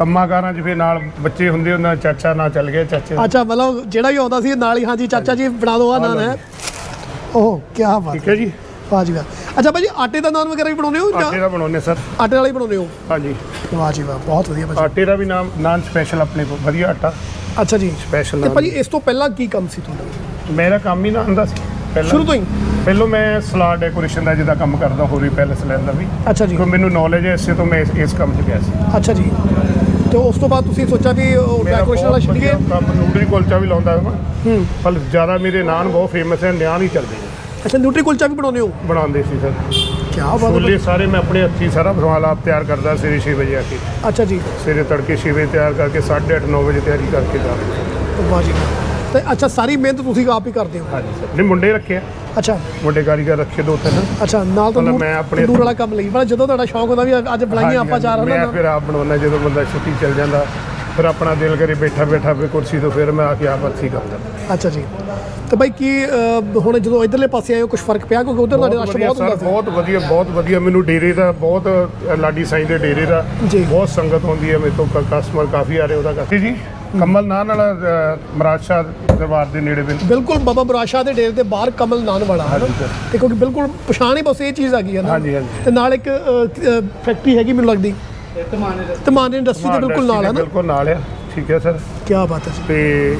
ਕੰਮਾਂ ਕਾਰਾਂ 'ਚ ਫਿਰ ਨਾਲ ਬੱਚੇ ਹੁੰਦੇ ਉਹਨਾਂ ਦਾ ਚਾਚਾ ਨਾ ਚੱਲ ਗਿਆ ਚਾਚੇ ਦਾ। ਅੱਛਾ ਮਤਲਬ ਜਿਹੜਾ ਵੀ ਆਉਂਦਾ ਸੀ ਨਾਲ ਹੀ ਹਾਂਜੀ ਚਾਚਾ ਜੀ ਬਣਾ ਦਿਓ ਆ ਨਾਨ ਹੈ। ਓਹ ਕੀ ਬਾਤ ਠੀਕ ਹੈ ਜੀ। ਵਾਹ ਜੀ ਵਾਹ। ਅੱਛਾ ਭਾਈ ਜੀ ਆਟੇ ਦਾ ਨਾਨ ਵਗੈਰਾ ਵੀ ਬਣਾਉਂਦੇ ਹੋ ਆਟੇ ਜਾਂ ਦਾ ਬਣਾਉਂਦੇ ਸਰ। ਆਟੇ ਵਾਲਾ ਹੀ ਬਣਾਉਂਦੇ ਹੋ? ਹਾਂਜੀ। ਵਾਹ ਜੀ ਵਾਹ ਬਹੁਤ ਵਧੀਆ ਭਾਜੀ। ਆਟੇ ਦਾ ਵੀ ਨਾਮ ਨਾਨ ਸਪੈਸ਼ਲ ਆਪਣੇ ਕੋਲ ਵਧੀਆ ਆਟਾ। ਅੱਛਾ ਜੀ। ਸਪੈਸ਼ਲ ਤੇ ਨਾਨ। ਭਾਜੀ ਇਸ ਤੋਂ ਪਹਿਲਾਂ ਕੀ ਕੰਮ ਸੀ ਤੁਹਾਡਾ? ਮੇਰਾ ਕੰਮ ਹੀ ਨਾਨ ਦਾ ਸੀ। ਪਹਿਲਾਂ ਸ਼ੁਰੂ ਤੋਂ ਹੀ? ਪਹਿਲੋਂ ਮੈਂ ਸਲਾਦ ਡੈਕੋਰੇਸ਼ਨ ਦਾ ਜਿਹਦਾ ਕੰਮ ਕਰਦਾ ਹੋਰ ਵੀ ਪੈਲਸ ਲੈਂਦਾ ਵੀ। ਅੱਛਾ ਜੀ। ਕਿਉਂਕਿ ਮੈਨੂੰ ਨੌਲੇਜ ਹੈ ਇਸੇ ਤੋਂ ਮੈਂ ਇਸ- ਇਸ ਕੰਮ 'ਚ ਗਿਆ ਸੀ। ਅੱਛਾ ਜੀ। ਤੇ ਉਸ ਤੋਂ ਬਾਅਦ ਤੁਸੀਂ ਸੋਚਿਆ ਵੀ ਡੈਕੋਰੇਸ਼ਨ ਵਾਲਾ ਛੱਡੀਏ ਕੰਮ ਨੂਡਰੀ ਕੁਲਚਾ ਵੀ ਲਾਉਂਦਾ ਹਾਂ ਹੂੰ। ਪਰ ਜ਼ਿਆਦਾ ਮੇਰੇ ਨਾਨ ਬਹੁਤ ਫੇਮਸ ਹੈ ਨਿਆਨ ਹੀ ਚੱਲਦੇ ਨੇ। ਅੱਛਾ ਨਿਊਟਰੀ ਕੁਲਚਾ ਵੀ ਬਣਾਉਂਦੇ ਹੋ? ਬਣਾਉਂਦੇ ਸੀ ਸਰ। ਕੀ ਬਾਤ ਹੈ ਸਾਰੇ ਮੈਂ ਆਪਣੇ ਹੱਥੀਂ ਸਾਰਾ ਸਮਾਨ ਆਪ ਤਿਆਰ ਕਰਦਾ ਸਵੇਰੇ 6 ਵਜੇ ਆ ਕੇ। ਅੱਛਾ ਜੀ। ਸਵੇਰੇ ਤੜਕੇ 6 ਵਜੇ ਤਿਆਰ ਕਰਕੇ 8:30 9 ਵਜੇ ਤਿਆਰੀ ਕਰਕੇ ਜਾਂਦੇ ਵਾਹ ਜੀ ਤੇ ਅੱਛਾ ਸਾਰੀ ਮਿਹਨਤ ਤੁਸੀਂ ਆਪ ਹੀ ਕਰਦੇ ਹੋ। ਹਾਂਜੀ ਸਰ। ਨਹੀਂ ਮੁੰਡੇ ਰੱਖੇ ਆ। ਅੱਛਾ। ਮੁੰਡੇ ਕਾਰੀਗਰ ਰੱਖੇ ਦੋ ਤਿੰਨ। ਅੱਛਾ ਨਾਲ ਤਾਂ ਮੈਂ ਆਪਣੇ- ਦੂਰ ਵਾਲਾ ਕੰਮ ਲਈ। ਪਰ ਜਦੋਂ ਤੁਹਾਡਾ ਸ਼ੌਂਕ ਹੁੰਦਾ ਵੀ ਅੱਜ ਬਣਾਈਏ ਆਪਾਂ ਚਾਰ ਮੈਂ ਹਨਾ ਫਿਰ ਆਪ ਬਣਾਉਣਾ ਜਦੋਂ ਬੰਦਾ ਛੁੱਟੀ ਚੱਲ ਜਾਂਦਾ ਫਿਰ ਆਪਣਾ ਦਿਲ ਕਰੇ ਬੈਠਾ ਬੈਠਾ ਫੇ ਕੁਰਸੀ ਤੋਂ ਫਿਰ ਮੈਂ ਆ ਕੇ ਆਪ ਹੱਥੀਂ ਕਰਦਾ। ਅੱਛਾ ਜੀ। ਤੇ ਬਾਈ ਕੀ ਹੁਣ ਜਦੋਂ ਇਧਰਲੇ ਪਾਸੇ ਆਏ ਹੋ ਕੁਝ ਫ਼ਰਕ ਪਿਆ? ਕਿਉਂਕਿ ਉਧਰ ਤੁਹਾਡੇ ਰਸ਼ ਬਹੁਤ ਹੁੰਦਾ ਸੀ। ਬਹੁਤ ਵਧੀਆ ਬਹੁਤ ਵਧੀਆ। ਮੈਨੂੰ ਡੇਰੇ ਦਾ ਬਹੁਤ ਲਾਡੀ ਸਾਈਂ ਦੇ ਡੇਰੇ ਦਾ। ਬਹੁਤ ਸੰਗਤ ਹੁੰਦੀ ਹੈ ਮੇਰੇ ਤੋਂ ਕਸਟਮਰ ਕਾਫੀ ਆ ਰਹੇ ਉਹਦਾ ਕਰਕੇ ਜੀ। ਕਮਲ ਨਾਨ ਵਾਲਾ ਸ਼ਾਹ ਦਰਬਾਰ ਦੇ ਨੇੜੇ ਬਿਲ ਬਿਲਕੁਲ ਬਾਬਾ ਬਰਾਸ਼ਾ ਦੇ ਡੇਰੇ ਦੇ ਬਾਹਰ ਕਮਲ ਨਾਨ ਵਾਲਾ ਹੈ ਨਾ। ਹਾਂਜੀ ਸਰ। ਤੇ ਕਿਉਂਕਿ ਬਿਲਕੁਲ ਪਛਾਣ ਹੀ ਬਸ ਇਹ ਚੀਜ਼ ਆ ਗਈ ਹੈ ਨਾ। ਹਾਂਜੀ, ਹਾਂਜੀ। ਤੇ ਨਾਲ ਇੱਕ ਫੈਕਟਰੀ ਹੈਗੀ ਮੈਨੂੰ ਲੱਗਦੀ। ਤਮਾਨ ਇੰਡਸਟਰੀ ਦੇ ਬਿਲਕੁਲ ਨਾਲ ਹੈ ਨਾ। ਬਿਲਕੁਲ ਨਾਲ ਆ। ਠੀਕ ਹੈ ਸਰ। ਕੀ ਬਾਤ ਹੈ ਜੀ। ਤੇ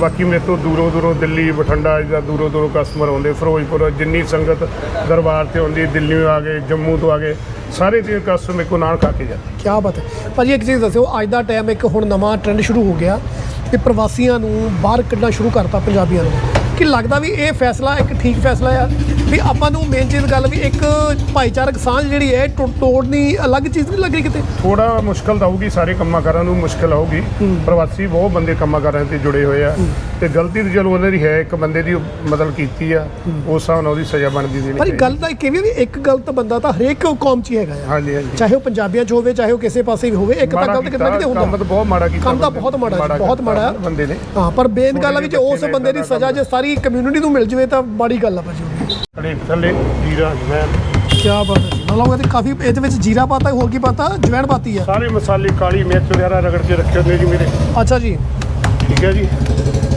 ਬਾਕੀ ਮੇਰੇ ਤੋਂ ਦੂਰੋਂ ਦੂਰੋਂ ਦਿੱਲੀ ਬਠਿੰਡਾ ਜਾਂ ਦੂਰੋਂ ਦੂਰੋਂ ਕਸਟਮਰ ਆਉਂਦੇ ਫਿਰੋਜ਼ਪੁਰ ਜਿੰਨੀ ਸੰਗਤ ਦਰਬਾਰ ਤੇ ਆਉਂਦੀ ਦਿੱਲੀ ਆ ਗਏ ਜੰਮੂ ਤੋਂ ਆ ਗਏ ਸਾਰੇ ਦੇ ਕਸਟਮਰ ਮੇਰੇ ਕੋਲ ਨਾਲ ਖਾ ਕੇ ਜਾਂਦੇ। ਕੀ ਬਾਤ ਹੈ। ਭਾਜੀ, ਇੱਕ ਚੀਜ਼ ਦੱਸਿਓ, ਅੱਜ ਦਾ ਟਾਈਮ ਇੱਕ ਹੁਣ ਨਵਾਂ ਟ੍ਰੈਂਡ ਸ਼ੁਰੂ ਹੋ ਗਿਆ ਕਿ ਪ੍ਰਵਾਸੀਆਂ ਨੂੰ ਬਾਹਰ ਕੱਢਣਾ ਸ਼ੁਰੂ ਕਰਤਾ ਪੰਜਾਬੀਆਂ ਨੂੰ। ਕਿ ਲੱਗਦਾ ਵੀ ਇਹ ਫੈਸਲਾ ਇੱਕ ਠੀਕ ਫੈਸਲਾ ਆ? ਵੀ ਆਪਾਂ ਨੂੰ ਮੇਨ ਚੀਜ਼ ਗੱਲ ਵੀ ਇੱਕ ਭਾਈਚਾਰਕ ਸਾਂਝ ਜਿਹੜੀ ਹੈ ਤੋੜਨੀ ਅਲੱਗ ਚੀਜ਼ ਨਹੀਂ ਲੱਗ ਰਹੀ ਕਿਤੇ? ਥੋੜਾ ਮੁਸ਼ਕਲ ਤਾਂ ਹੋਊਗੀ ਸਾਰੇ ਕੰਮਾਂ ਕਾਰਾਂ ਨੂੰ ਮੁਸ਼ਕਲ ਆਊਗੀ। ਪ੍ਰਵਾਸੀ ਬਹੁਤ ਬੰਦੇ ਕੰਮਾਂ ਕਾਰਾਂ ਤੇ ਜੁੜੇ ਹੋਏ ਆ। ਤੇ ਗਲਤੀ ਤਾਂ ਚਲੋ ਉਹਨਾਂ ਦੀ ਹੈ ਇੱਕ ਬੰਦੇ ਦੀ ਮਤਲਬ ਕੀਤੀ ਆ ਉਸ ਹਿਸਾਬ ਨਾਲ ਉਹਦੀ ਸਜ਼ਾ ਬਣਦੀ ਦੇਣੀ ਪਰ ਗੱਲ ਤਾਂ ਇਹ ਵੀ ਇੱਕ ਗਲਤ ਬੰਦਾ ਤਾਂ ਹਰੇਕ ਕੌਮ 'ਚ ਹੀ ਹੈਗਾ ਆ। ਹਾਂਜੀ ਹਾਂਜੀ। ਚਾਹੇ ਉਹ ਪੰਜਾਬੀਆਂ 'ਚ ਹੋਵੇ ਚਾਹੇ ਉਹ ਕਿਸੇ ਪਾਸੇ ਵੀ ਹੋਵੇ ਇੱਕ ਤਾਂ ਗਲਤ ਕਿਤੇ ਨਾ ਕਿਤੇ ਕੀਤਾ, ਕੰਮ ਹੁੰਦਾ ਤਾਂ ਬਹੁਤ ਮਾੜਾ ਕੀਤਾ ਕੰਮ ਤਾਂ। ਬਹੁਤ ਮਾੜਾ ਬਹੁਤ ਮਾੜਾ। ਬੰਦੇ ਨੇ। ਹਾਂ ਪਰ ਬੇਨ ਗੱਲ ਆ ਵੀ ਜੇ ਉਸ ਬੰਦੇ ਦੀ ਸਜ਼ਾ ਜੇ ਸਾਰੀ ਕਮਿਊਨਿਟੀ ਨੂੰ ਮਿਲ ਜਵੇ ਤਾਂ ਮਾੜੀ ਗੱਲ ਆ ਭਾਜੀ। ਥੱਲੇ ਥੱਲੇ ਜੀਰਾ ਜਵੈਣ। ਕੀ ਬਾਤ ਹੈ ਜੀ। ਮਤਲਬ ਉਹਦੇ ਕਾਫੀ ਇਹਦੇ ਵਿੱਚ ਜੀਰਾ ਪਾਤਾ ਹੋਰ ਕੀ ਪਾਤਾ? ਜਵੈਣ ਪਾਤੀ ਆ ਸਾਰੇ ਮਸਾਲੇ ਕਾਲੀ ਮਿਰਚ ਵਗੈਰਾ ਰਗੜ ਕੇ ਰੱਖੇ ਹੁੰਦੇ ਜੀ ਮੇਰੇ। ਅੱਛਾ ਜੀ। ਠੀਕ ਹੈ ਜੀ।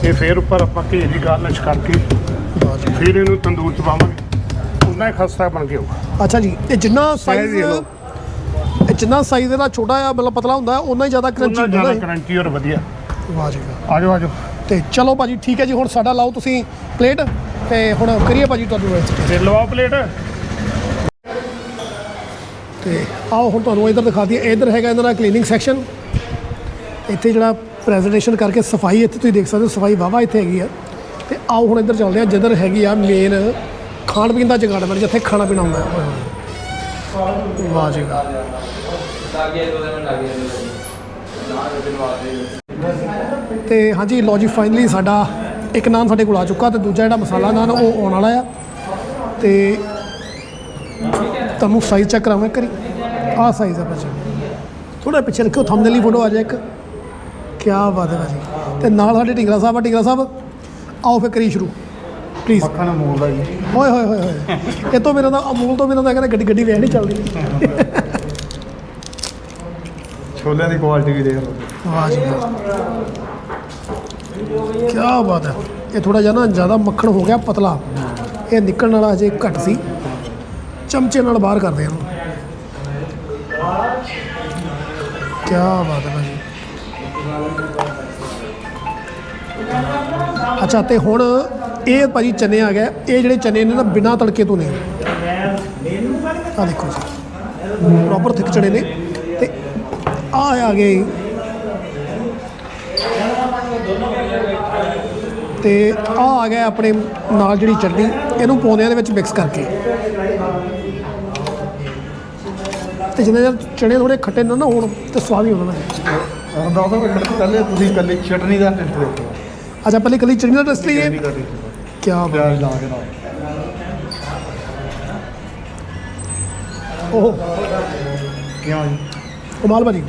ਇਹ ਫੇਰ ਉੱਪਰ ਆਪਾਂ ਘੀ ਦੀ ਗਾਰਨਿਸ਼ ਕਰਕੇ ਫਿਰ ਇਹਨੂੰ ਤੰਦੂਰ 'ਚ ਪਾਵਾਂਗੇ। ਉਨਾ ਹੀ ਖਸਤਾ ਬਣ ਕੇ ਆਊਗਾ ਅੱਛਾ ਜੀ। ਇਹ ਜਿੰਨਾ ਸਾਈਜ਼ ਦੇਖ ਲਓ। ਇਹ ਜਿੰਨਾ ਸਾਈਜ਼ ਇਹਦਾ ਛੋਟਾ ਆ ਮਤਲਬ ਪਤਲਾ ਹੁੰਦਾ ਉਨਾ ਹੀ ਜ਼ਿਆਦਾ ਕਰੰਚੀ ਉਹਨਾਂ ਹੁੰਦਾ ਜ਼ਿਆਦਾ ਇਹ। ਕਰੰਚੀ ਔਰ ਵਧੀਆ। ਵਾਹ ਜੀ ਵਾਹ। ਆਜੋ ਆਜੋ ਤੇ ਚਲੋ ਭਾਜੀ ਠੀਕ ਹੈ ਜੀ। ਹੁਣ ਸਾਡਾ ਲਾਓ ਤੁਸੀਂ ਪਲੇਟ ਤੇ ਹੁਣ ਕਰੀਏ ਭਾਜੀ ਤੁਹਾਨੂੰ ਰੈਸਟ ਤੇ ਲਵਾਓ ਪਲੇਟ। ਤੇ ਆਓ ਹੁਣ ਤੁਹਾਨੂੰ ਇੱਧਰ ਦਿਖਾ ਦਈਏ। ਇੱਧਰ ਹੈਗਾ ਇਹਨਾਂ ਦਾ ਕਲੀਨਿੰਗ ਸੈਕਸ਼ਨ ਇੱਥੇ ਜਿਹੜਾ ਪ੍ਰੈਜੈਂਟੇਸ਼ਨ ਕਰਕੇ ਸਫ਼ਾਈ ਇੱਥੇ ਤੁਸੀਂ ਦੇਖ ਸਕਦੇ ਹੋ ਸਫ਼ਾਈ ਵਾਵਾ ਇੱਥੇ ਹੈਗੀ ਆ। ਤੇ ਆਓ ਹੁਣ ਇੱਧਰ ਚੱਲਦੇ ਆ ਜਿੱਧਰ ਹੈਗੀ ਆ ਮੇਨ ਖਾਣ ਪੀਣ ਦਾ ਜਗਾੜ ਮਰ ਜਿੱਥੇ ਖਾਣਾ ਪੀਣਾ ਹੁੰਦਾ ਹੈ। ਵਾਹ ਜੀ ਤੇ ਹਾਂਜੀ ਲੋ ਜੀ ਫਾਈਨਲੀ ਸਾਡਾ ਇੱਕ ਨਾਨ ਸਾਡੇ ਕੋਲ ਆ ਚੁੱਕਾ ਤੇ ਦੂਜਾ ਜਿਹੜਾ ਮਸਾਲਾ ਨਾਨ ਉਹ ਆਉਣ ਵਾਲਾ ਆ। ਤੇ ਤੁਹਾਨੂੰ ਸਾਈਜ਼ ਚੈੱਕ ਕਰਾਵਾਂ ਕਰੀ ਆਹ ਸਾਈਜ਼ ਆ ਭਾਜੀ। ਥੋੜਾ ਪਿੱਛੇ ਰੱਖਿਓ ਥੰਬਨੇਲ ਦੀ ਫੋਟੋ ਆ ਜਾਏ ਇੱਕ। ਕੀ ਬਾਤ ਹੈ ਭਾਜੀ। ਤੇ ਨਾਲ ਸਾਡੇ ਢਿੰਗਰਾ ਸਾਹਿਬ ਆ ਢਿੰਗਰਾ ਸਾਹਿਬ ਆਓ ਫਿਰ ਕਰੀ ਸ਼ੁਰੂ। ਪਲੀਜ਼ ਮੱਖਣ ਅਮੂਲ ਦਾ ਜੀ। ਓਏ ਹੋਏ ਹੋਏ ਹੋਏ। ਇਹ ਤੋਂ ਮੇਰਾ ਤਾਂ ਅਮੂਲ ਤੋਂ ਮੇਰਾ ਤਾਂ ਕਹਿੰਦਾ ਗੱਡੀ ਗੱਡੀ ਵੇਖ ਨਹੀਂ ਚੱਲਦੀ। ਛੋਲਿਆਂ ਦੀ ਕੁਆਲਿਟੀ ਵੀ ਦੇਖ ਲਓ। ਵਾਹ ਜੀ ਕੀ ਬਾਤ ਹੈ। ਇਹ ਥੋੜਾ ਜਿਹਾ ਨਾ ਜ਼ਿਆਦਾ ਮੱਖਣ ਹੋ ਗਿਆ, ਪਤਲਾ। ਇਹ ਨਿਕਲਣ ਵਾਲਾ ਅਜੇ ਘੱਟ ਸੀ। ਚਮਚੇ ਨਾਲ ਬਾਹਰ ਕਰਦੇ ਇਹਨੂੰ ਕੀ ਬਾਤ ਹੈ ਭਾਜੀ। ਅੱਛਾ, ਤੇ ਹੁਣ ਇਹ ਭਾਜੀ ਚਨੇ ਆ ਗਏ। ਇਹ ਜਿਹੜੇ ਚਨੇ ਨੇ ਨਾ, ਬਿਨਾਂ ਤੜਕੇ ਤੋਂ ਨੇ। ਆ ਦੇਖੋ ਜੀ। ਪ੍ਰੋਪਰ ਥਿਕ ਚੜੇ ਨੇ। ਤੇ ਆ ਆ ਗਏ। ਤੇ ਆ ਆ ਗਿਆ ਆਪਣੇ ਨਾਲ ਜਿਹੜੀ ਚਟਨੀ ਇਹਨੂੰ ਪਾਉਂਦੇ ਆ ਇਹਦੇ ਵਿੱਚ ਮਿਕਸ ਕਰਕੇ। ਤੇ ਜਿੰਨੇ ਚਿਰ ਚਣੇ ਥੋੜੇ ਖੱਟੇ ਨਾ ਨਾ ਹੋਣ ਤੇ ਸਵਾਦ ਹੀ ਹੁੰਦਾ ਨਾ ਹੁਣ ਦੱਸ ਦਿਓ ਕਿ ਪਹਿਲੇ ਤੁਸੀਂ ਕੱਲੀ ਚਟਨੀ ਦਾ ਟੈਸਟ ਦੇਖੋ। ਅੱਛਾ ਪਹਿਲੇ ਕਲੀ ਚਟਨੀ ਦਾ ਟੈਸਟ ਲਈਏ। ਚਟਨੀ ਦਾ ਕੀ ਬਾਤ। ਪਿਆਜ਼ ਲਾ ਕੇ ਨਾਲ। ਓਹ। ਕਿਉਂ ਜੀ? ਕਮਾਲ ਭਾਜੀ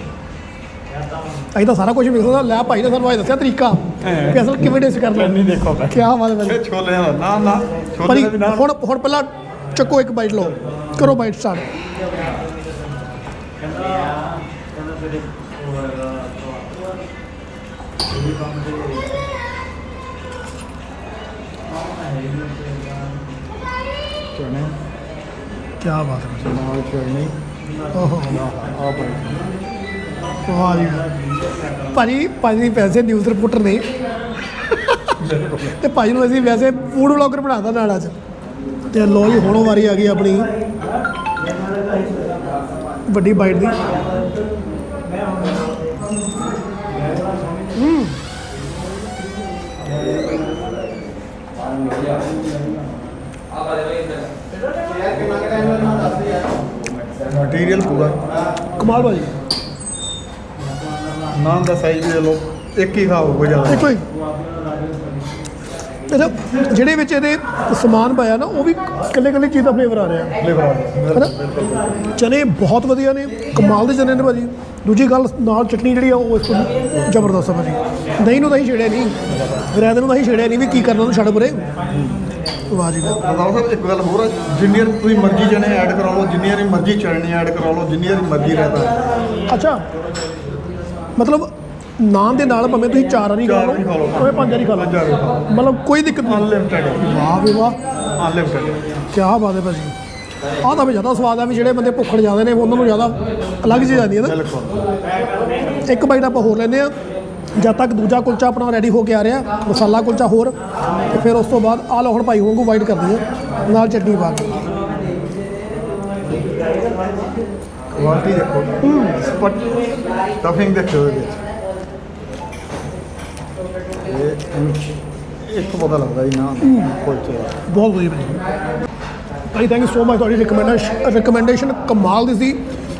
ਅਸੀਂ ਤਾਂ ਸਾਰਾ ਕੁਝ ਹੁੰਦਾ ਲੈ ਭਾਈ ਨੇ ਸਾਨੂੰ ਇਹ ਦੱਸਿਆ ਤਰੀਕਾ। ਕਿ ਅਸਲ ਕਿਵੇਂ ਟੇਸਟ ਕਰਨਾ ਚਟਨੀ ਦੇਖੋ ਕੀ ਬਾਤ ਹੈ? ਇਹ ਛੋਲਿਆਂ ਦਾ ਨਾ ਨਾ ਛੋਲੇ ਦਾ ਵੀ ਨਾ। ਹੁਣ ਹੁਣ ਪਹਿਲਾਂ ਚੱਕੋ ਇੱਕ ਬਾਈਟ ਲਓ। ਕਰੋ ਬਾਈਟ ਸਟਾਰਟ ਚਣੇ ਕੀ ਬਾਤ ਹੈ। ਨਾਲ ਚਟਨੀ। ਓਹੋ। ਆ ਭਾਈ। ਵਾਹ ਜੀ। ਭਾਜੀ ਭਾਜੀ ਵੈਸੇ ਨਿਊਜ਼ ਰਿਪੋਰਟਰ ਨੇ। ਤੇ ਭਾਜੀ ਨੂੰ ਅਸੀਂ ਵੈਸੇ ਫੂਡ ਬਲੌਗਰ ਬਣਾਤਾ ਨਾਲ ਅੱਜ। ਤੇ ਲੋ ਜੀ, ਹੁਣ ਵਾਰੀ ਆ ਗਈ ਆਪਣੀ। ਵੱਡੀ ਬਾਈਟ ਦੀ। ਮਟੀਰੀਅਲ ਪੂਰਾ। ਕਮਾਲ ਭਾਜੀ। ਨਾਨ ਦਾ ਸਾਈਜ਼ ਵੀ ਦੇ ਲਓ ਇੱਕ ਹੀ ਖਾਓ ਜ਼ਿਆਦਾ। ਦੇਖੋ ਜੀ। ਇਹਦਾ ਜਿਹੜੇ ਵਿੱਚ ਇਹਦੇ ਸਮਾਨ ਪਾਇਆ ਨਾ ਉਹ ਵੀ ਇਕੱਲੇ ਇਕੱਲੇ ਚੀਜ਼ ਦਾ ਫਲੇਵਰ ਆ ਰਿਹਾ। ਫਲੇਵਰ ਆ ਹੈਨਾ? ਚਨੇ ਬਹੁਤ ਵਧੀਆ ਨੇ ਕਮਾਲ ਦੇ ਚਨੇ ਨੇ ਭਾਜੀ। ਦੂਜੀ ਗੱਲ ਨਾਲ ਚਟਨੀ ਜਿਹੜੀ ਆ ਉਹ ਇਸ ਤੋਂ ਜ਼ਬਰਦਸਤ ਆ ਭਾਜੀ। ਦਹੀਂ ਨੂੰ ਤਾਂ ਹੀ ਛੇੜਿਆ ਨਹੀਂ ਰੈਦ ਨੂੰ ਤਾਂ ਹੀ ਛੇੜਿਆ ਨਹੀਂ ਵੀ ਕੀ ਕਰਨਾ ਉਹਨੂੰ ਛੱਡ ਪਰੇ। ਵਾਹ ਜੀ ਵਾਹ। ਸਾਹਿਬ ਇੱਕ ਗੱਲ ਹੋਰ ਆ ਜਿੰਨੀ ਵਾਰ ਤੁਸੀਂ ਮਰਜ਼ੀ ਜਣੇ ਐਡ ਕਰਾ ਲਓ ਜਿੰਨੀ ਵਾਰੀ ਮਰਜ਼ੀ ਚਟਨੀ ਐਡ ਕਰਾ ਲਓ ਜਿੰਨੀ ਵਾਰੀ ਮਰਜ਼ੀ ਰਹਤਾ ਅੱਛਾ। ਮਤਲਬ ਨਾਨ ਦੇ ਨਾਲ ਭਾਵੇਂ ਤੁਸੀਂ ਚਾਰ ਵਾਰੀ ਖਾ ਲਓ। ਭਾਵੇਂ ਪੰਜ ਵਾਰੀ ਖਾ ਲਓ। ਮਤਲਬ ਕੋਈ ਦਿੱਕਤ ਨਹੀਂ। ਅਨਲਿਮਟਿਡ ਵਾਹ ਵੀ ਵਾਹ। ਅਨਲਿਮਟਿਡ ਕੀ ਬਾਤ ਹੈ ਭਾਜੀ। ਆਹ ਤਾਂ ਵੀ ਜ਼ਿਆਦਾ ਸਵਾਦ ਆ ਵੀ ਜਿਹੜੇ ਬੰਦੇ ਭੁੱਖੜ ਜਾਂਦੇ ਨੇ ਉਹਨਾਂ ਨੂੰ ਜ਼ਿਆਦਾ ਅਲੱਗ ਚੀਜ਼ ਆਉਂਦੀ ਹੈ ਨਾ। ਬਿਲਕੁਲ। ਇੱਕ ਬਾਈਟ ਆਪਾਂ ਹੋਰ ਲੈਂਦੇ ਆ ਜਦ ਤੱਕ ਦੂਜਾ ਕੁਲਚਾ ਆਪਣਾ ਰੈਡੀ ਹੋ ਕੇ ਆ ਰਿਹਾ ਮਸਾਲਾ ਕੁਲਚਾ ਹੋਰ ਤੇ ਫਿਰ ਉਸ ਤੋਂ ਬਾਅਦ ਆਹ ਲਓ ਹੁਣ ਭਾਈ ਵਾਂਗੂ ਵਾਈਟ ਕਰਦੀ ਆ ਨਾਲ ਚਟਨੀ ਪਾ ਕੇ। ਕੁਆਲਿਟੀ ਦੇਖੋ। ਸਪਟ ਸਟਫਿੰਗ ਦੇਖੋ ਇਹਦੇ ਵਿੱਚ। ਇਹ ਇੱਥੋਂ ਪਤਾ ਲੱਗਦਾ ਜੀ ਨਾ ਕੁਲਚੇ ਦਾ ਬਹੁਤ ਵਧੀਆ ਭਾਜੀ। ਭਾਈ ਥੈਂਕ ਯੂ ਸੋ ਮਚ ਤੁਹਾਡੀ ਰਿਕਮੈਂਡੇਸ਼ਨ ਰਿਕਮੈਂਡੇਸ਼ਨ ਕਮਾਲ ਦੀ ਸੀ।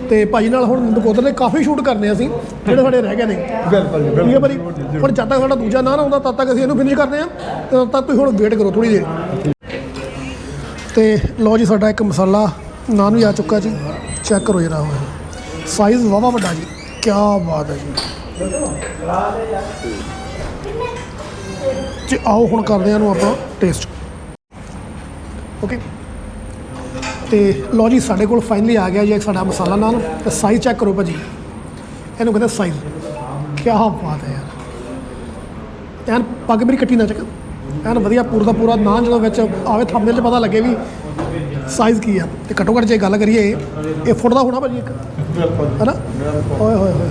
ਤੇ ਭਾਜੀ ਨਾਲ ਹੁਣ ਨਕੋਦਰ ਦੇ ਕਾਫੀ ਸ਼ੂਟ ਕਰਨੇ ਅਸੀਂ ਜਿਹੜੇ ਸਾਡੇ ਰਹਿ ਗਏ ਨੇ। ਬਿਲਕੁਲ ਜੀ ਠੀਕ ਹੈ ਹੁਣ ਜਦ ਤੱਕ ਸਾਡਾ ਦੂਜਾ ਨਾਂ ਨਾ ਆਉਂਦਾ ਤਦ ਤੱਕ ਅਸੀਂ ਇਹਨੂੰ ਫਿਨਿਸ਼ ਕਰਦੇ ਹਾਂ। ਤੇ ਤਦ ਤੱਕ ਤੁਸੀਂ ਹੁਣ ਵੇਟ ਕਰੋ ਥੋੜੀ ਦੇਰ। ਤੇ ਲਓ ਜੀ ਸਾਡਾ ਇੱਕ ਮਸਾਲਾ। ਨਾਨ ਵੀ ਆ ਚੁੱਕਾ ਜੀ। ਚੈੱਕ ਕਰੋ ਜਰਾ ਉਹ ਸਾਈਜ਼ ਵਾਵਾ ਵੱਡਾ ਜੀ। ਕੀ ਬਾਤ ਹੈ ਜੀ। ਜੀ ਆਓ ਹੁਣ ਕਰਦੇ ਹਾਂ ਇਹਨੂੰ ਆਪਾਂ ਟੇਸਟ ਓਕੇ ਤੇ ਲਓ ਜੀ, ਸਾਡੇ ਕੋਲ ਫਾਈਨਲੀ ਆ ਗਿਆ ਜੀ ਇੱਕ ਸਾਡਾ ਮਸਾਲਾ ਨਾਨ। ਤੇ ਸਾਈਜ਼ ਚੈੱਕ ਕਰੋ ਭਾਜੀ। ਇਹਨੂੰ ਕਹਿੰਦੇ ਸਾਈਜ਼ ਕੀ ਬਾਤ ਹੈ ਯਾਰ। ਐਨ ਪੱਗ ਮੇਰੀ ਕੱਟੀ ਨਾ ਚੱਕ। ਐਨ ਵਧੀਆ ਪੂਰਾ ਦਾ ਪੂਰਾ ਨਾਨ ਜਦੋਂ ਵਿੱਚ ਆਵੇ ਥੰਬਨੇਲ 'ਚ ਪਤਾ ਲੱਗੇ ਵੀ ਸਾਈਜ਼ ਕੀ ਆ? ਤੇ ਘੱਟੋ ਘੱਟ ਜੇ ਗੱਲ ਕਰੀਏ ਇਹ ਫੁੱਟ ਦਾ ਹੋਣਾ ਭਾਜੀ ਇੱਕ? ਹੈਨਾ? ਓਏ ਹੋਏ ਹੋਏ।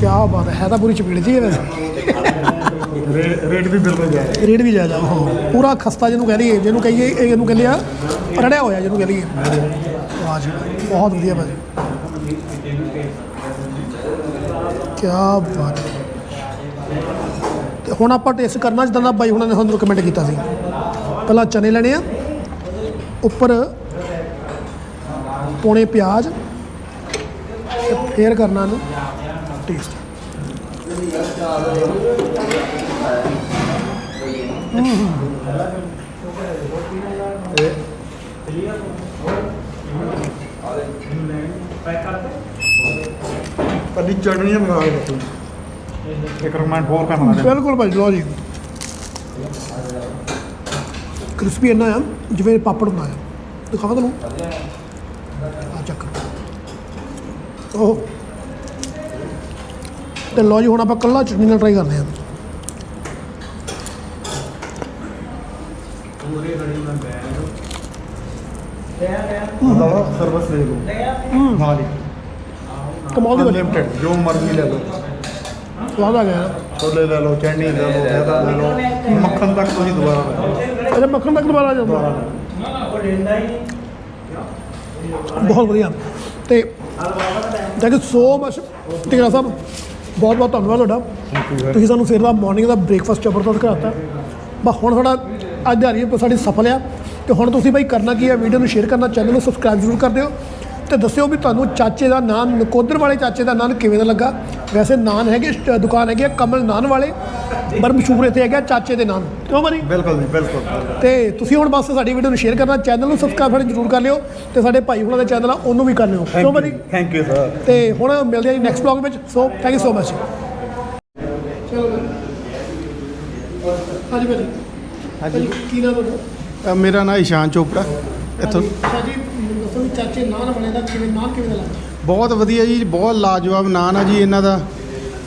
ਕੀ ਬਾਤ ਹੈ ਹੈ ਤਾਂ ਪੂਰੀ ਚਪੀੜ ਜੀ ਵੈਸੇ। ਰੇਟ ਵੀ ਬਿਲਕੁਲ ਜਾਇਜ਼ ਰੇਟ ਵੀ ਜਾਇਜ਼ ਆ ਹਾਂ। ਪੂਰਾ ਖਸਤਾ ਜਿਹਨੂੰ ਕਹਿ ਲਈਏ ਜਿਹਨੂੰ ਕਹੀਏ ਇਹ ਇਹਨੂੰ ਕਹਿੰਦੇ ਆ ਰੜਿਆ ਹੋਇਆ ਜਿਹਨੂੰ ਕਹਿ ਲਈਏ। ਵਾਹ ਜੀ ਬਹੁਤ ਵਧੀਆ ਭਾਜੀ। ਕੀ ਬਾਤ ਹੈ। ਤੇ ਹੁਣ ਆਪਾਂ ਟੇਸਟ ਕਰਨਾ ਜਿੱਦਾਂ ਦਾ ਬਾਈ ਹੁਣਾਂ ਨੇ ਸਾਨੂੰ ਰეკਮੈਂਡ ਕੀਤਾ ਸੀ। ਪਹਿਲਾਂ ਚਨੇ ਲੈਣੇ ਆ ਉੱਪਰ ਪੌਣੇ ਪਿਆਜ਼ ਤੇ ਫੇਰ ਕਰਨਾ ਇਹਨੂੰ ਟੇਸਟ ਕੱਲੀ ਚਟਨੀ ਬਣਾ ਕੇ ਇੱਕ ਰਕਮੈਂਡ ਹੋਰ ਕਰਨਾ। ਬਿਲਕੁਲ ਭਾਈ ਲਓ ਜੀ। ਕ੍ਰਿਸਪੀ ਇੰਨਾ ਆ ਜਿਵੇਂ ਪਾਪੜ ਹੁੰਦਾ ਆ ਦਿਖਾਵਾਂ ਤੁਹਾਨੂੰ ਆ ਚੱਕ ਉਹ ਤੇ ਲਓ ਜੀ ਹੁਣ ਆਪਾਂ ਕੱਲਾ ਚਟਨੀ ਨਾਲ ਟਰਾਈ ਕਰਦੇ ਹਾਂ ਦਾ ਸਰਵਿਸ ਦੇ ਲਓ ਨਾਲ ਹੀ ਕਮਾਲ ਦੀ ਭਾਜੀ ਅਨਲਿਮਟਿਡ ਜੋ ਮਰਜ਼ੀ ਲੈ ਲਓ ਸਵਾਦ ਆ ਗਿਆ ਛੋਲੇ ਲੈ ਲਓ ਚਟਨੀ ਲੈ ਲਓ ਰਾਇਤਾ ਲੈ ਲਓ ਮੱਖਣ ਤੱਕ ਤੁਸੀਂ ਦੁਬਾਰਾ ਲੈ ਲਓ। ਅੱਛਾ ਮੱਖਣ ਤੱਕ ਦੁਬਾਰਾ ਆ ਜਾਂਦਾ। ਬਹੁਤ ਵਧੀਆ। ਤੇ ਥੈਂਕ ਯੂ ਸੋ ਮਚ ਟਿਕਰਾ ਸਾਹਿਬ ਬਹੁਤ ਬਹੁਤ ਧੰਨਵਾਦ ਤੁਹਾਡਾ। ਤੁਸੀਂ ਸਾਨੂੰ ਸਵੇਰ ਦਾ ਮਾਰਨਿੰਗ ਦਾ ਬ੍ਰੇਕਫਾਸਟ ਜ਼ਬਰਦਸਤ ਕਰਾਤਾ। ਬਸ ਹੁਣ ਸਾਡਾ ਅੱਜ ਦਿਹਾੜੀ ਸਾਡੀ ਸਫਲ ਆ। ਤੇ ਹੁਣ ਤੁਸੀਂ ਭਾਈ ਕਰਨਾ ਕੀ ਹੈ ਵੀਡੀਓ ਨੂੰ ਸ਼ੇਅਰ ਕਰਨਾ ਚੈਨਲ ਨੂੰ ਸਬਸਕ੍ਰਾਈਬ ਜ਼ਰੂਰ ਕਰ ਦਿਓ। ਤੇ ਦੱਸਿਓ ਵੀ ਤੁਹਾਨੂੰ ਚਾਚੇ ਦਾ ਨਾਨ ਨਕੋਦਰ ਵਾਲੇ ਚਾਚੇ ਦਾ ਨਾਨ ਕਿਵੇਂ ਦਾ ਲੱਗਾ? ਵੈਸੇ ਨਾਨ ਹੈਗੇ ਦੁਕਾਨ ਹੈਗੀ ਆ ਕਮਲ ਨਾਨ ਵਾਲੇ ਪਰ ਮਸ਼ਹੂਰ ਇੱਥੇ ਹੈਗਾ ਚਾਚੇ ਦੇ ਨਾਨ ਕਿਉਂ ਮਨੀ ਬਿਲਕੁਲ ਜੀ ਬਿਲਕੁਲ। ਤੇ ਤੁਸੀਂ ਹੁਣ ਬਸ ਸਾਡੀ ਵੀਡੀਓ ਨੂੰ ਸ਼ੇਅਰ ਕਰਨਾ ਚੈਨਲ ਨੂੰ ਸਬਸਕ੍ਰਾਈਬ ਜ਼ਰੂਰ ਕਰ ਲਿਓ ਤੇ ਸਾਡੇ ਭਾਈ ਹੁਣਾਂ ਦਾ ਚੈਨਲ ਆ ਉਹਨੂੰ ਵੀ ਕਰ ਲਿਓ। ਕਿਉਂ ਭਾਜੀ ਥੈਂਕ ਯੂ ਸਰ ਤੇ ਹੁਣ ਮਿਲਦੇ ਹਾਂ ਜੀ ਨੈਕਸਟ ਬਲੌਗ ਵਿੱਚ। So thank you so much ਚਲੋ ਹਾਂਜੀ ਭਾਜੀ। ਹਾਂਜੀ। ਕੀ ਨਾਮ ਤੁਹਾਡਾ? ਮੇਰਾ ਨਾਮ ਇਸ਼ਾਨ ਚੋਪੜਾ। ਇੱਥੋਂ ਅੱਛਾ ਜੀ। ਦੱਸੋ ਵੀ ਚਾਚੇ ਨਾਨ ਵਾਲੇ ਦਾ ਕਿਵੇਂ ਨਾਨ ਕਿਵੇਂ ਦਾ ਲੱਗਦਾ? ਬਹੁਤ ਵਧੀਆ ਜੀ ਬਹੁਤ ਲਾਜਵਾਬ ਨਾਨ ਆ ਜੀ ਇਹਨਾਂ ਦਾ।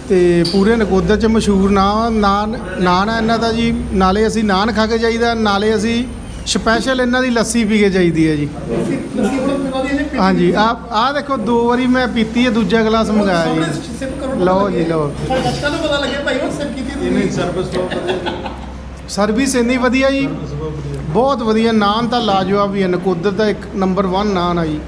ਤੇ ਪੂਰੇ ਨਕੋਦਰ ਚ ਮਸ਼ਹੂਰ ਨਾਨ ਨਾਨ ਨਾਨ ਆ ਇਹਨਾਂ ਦਾ ਜੀ। ਨਾਲੇ ਅਸੀਂ ਨਾਨ ਖਾ ਕੇ ਜਾਈਦਾ ਨਾਲੇ ਅਸੀਂ ਸਪੈਸ਼ਲ ਇਹਨਾਂ ਦੀ ਲੱਸੀ ਪੀ ਕੇ ਜਾਈਦੀ ਹੈ ਜੀ। ਲੱਸੀ ਲੱਸੀ ਹੁਣ ਪਿਲਾ ਦੀ ਇਹਨੇ ਹਾਂਜੀ ਆ। ਆ ਦੇਖੋ ਦੋ ਵਾਰੀ ਮੈਂ ਪੀਤੀ ਹੈ ਦੂਜਾ ਗਲਾਸ ਮੰਗਾਇਆ ਜੀ। ਸਿਪ ਕਰੋ ਲਓ ਜੀ ਲਓ। ਸਾਡੇ ਦਰਸ਼ਕਾਂ ਨੂੰ ਪਤਾ ਲੱਗਿਆ ਭਾਈ ਉਹ ਸਿਪ ਕੀਤੀ ਤੁਸੀਂ। ਸਰਵਿਸ ਸਰਵਿਸ ਇੰਨੀ ਵਧੀਆ ਜੀ। ਬਹੁਤ ਵਧੀਆ ਨਾਨ ਤਾਂ ਲਾਜਵਾਬ ਹੀ ਹੈ। ਨਕੋਦਰ ਦਾ ਇੱਕ ਨੰਬਰ 1 ਨਾਨ ਆ ਜੀ।